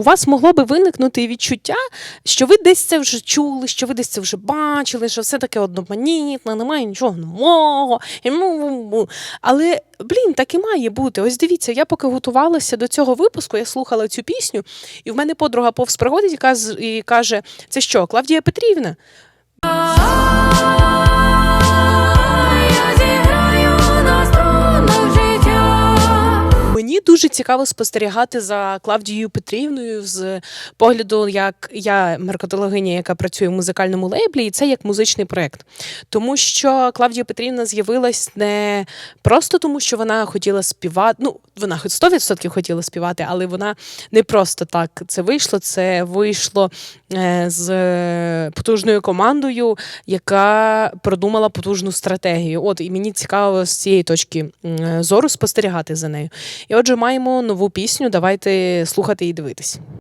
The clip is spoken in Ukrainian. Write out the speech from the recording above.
У вас могло би виникнути відчуття, що ви десь це вже чули, що ви десь це вже бачили, що все таке одноманітне, немає нічого нового. Але блін, так і має бути. Ось дивіться, я поки готувалася до цього випуску, я слухала цю пісню, і в мене подруга повз приходить і каже: це що, Клавдія Петрівна? Мені дуже цікаво спостерігати за Клавдією Петрівною з погляду, як я маркетологиня, яка працює в музикальному лейблі, і це як музичний проект. Тому що Клавдія Петрівна з'явилась не просто тому, що вона хотіла співати. Ну, вона хоч 100% хотіла співати, але вона не просто так це вийшло. Це вийшло е, з потужною командою, яка продумала потужну стратегію. От і мені цікаво з цієї точки зору спостерігати за нею. І отже, маємо нову пісню. Давайте слухати і дивитись.